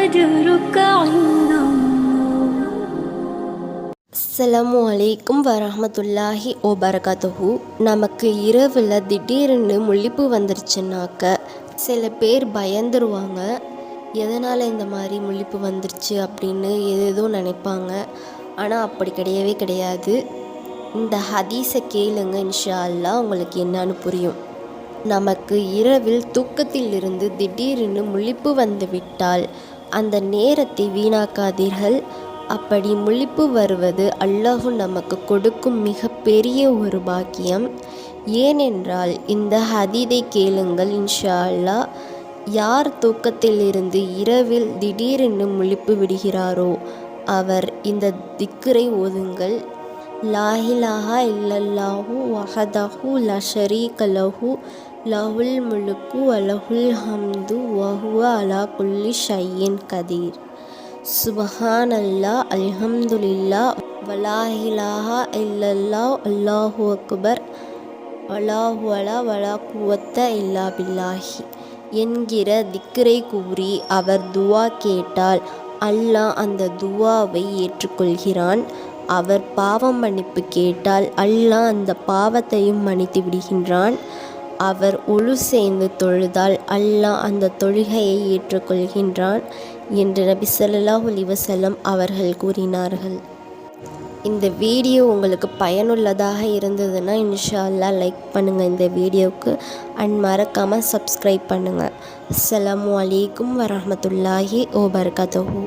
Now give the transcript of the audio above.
أجرك عند الله அஸ்ஸலாமு அலைக்கும் வரஹமத்துல்லாஹி ஓ பரகாத்துஹு நமக்கு இரவில் திடீர்னு முழிப்பு வந்துருச்சுனாக்க சில பேர் பயந்துருவாங்க எதனால் இந்த மாதிரி முழிப்பு வந்துருச்சு அப்படின்னு ஏதேதோ நினைப்பாங்க ஆனால் அப்படி கிடையவே கிடையாது இந்த ஹதீஸை கேளுங்க இன்ஷா அல்லாஹ் உங்களுக்கு என்னன்னு புரியும் நமக்கு இரவில் தூக்கத்திலிருந்து திடீரென்று முழிப்பு வந்துவிட்டால் அந்த நேரத்தை வீணாக்காதீர்கள். அப்படி முழிப்பு வருவது அல்லாஹ் நமக்கு கொடுக்கும் மிகப்பெரிய ஒரு பாக்கியம். ஏனென்றால் இந்த ஹதீதை கேளுங்கள் இன்ஷா அல்லாஹ் யார் தூக்கத்திலிருந்து இரவில் திடீரென்று முழிப்பு விடுகிறாரோ அவர் இந்த திக்கரை ஓதுங்கள். லாஹிலாஹா இல்லல்லாஹு வஹதஹு லஷரி கலஹு லஹு லஹுல் முழுக்கு வலஹுல் ஹம்து வஹுவ அலா குல்லி ஷையின் கதீர் சுபஹானல்லா அல்ஹம்துலில்லா வலாஹிலாஹா இல்லல்லா அல்லாஹு அக்பர் வலாஹு அலா வலா குவத்த இல்லா பில்லாஹி என்கிற திக்கரை கூறி அவர் துவா கேட்டால் அல்லாஹ் அந்த துவாவை ஏற்றுக்கொள்கிறான். அவர் பாவம் மன்னிப்பு கேட்டால் அல்லாஹ் அந்த பாவத்தையும் மன்னித்து விடுகின்றான். அவர் ஒழு சேர்ந்து தொழுதால் அல்லாஹ் அந்த தொழுகையை ஏற்றுக்கொள்கின்றான் என்று நபி சொல்லாஹ் அலிவசல்லம் அவர்கள் கூறினார்கள். இந்த வீடியோ உங்களுக்கு பயனுள்ளதாக இருந்ததுன்னா இன்ஷா அல்லாஹ் லைக் பண்ணுங்கள் இந்த வீடியோவுக்கு அண்ட் மறக்காமல் சப்ஸ்கிரைப் பண்ணுங்கள் அஸ்லாம் அலைக்கும் வரமத்துல்லாஹி ஓபர் பரகாத்துஹு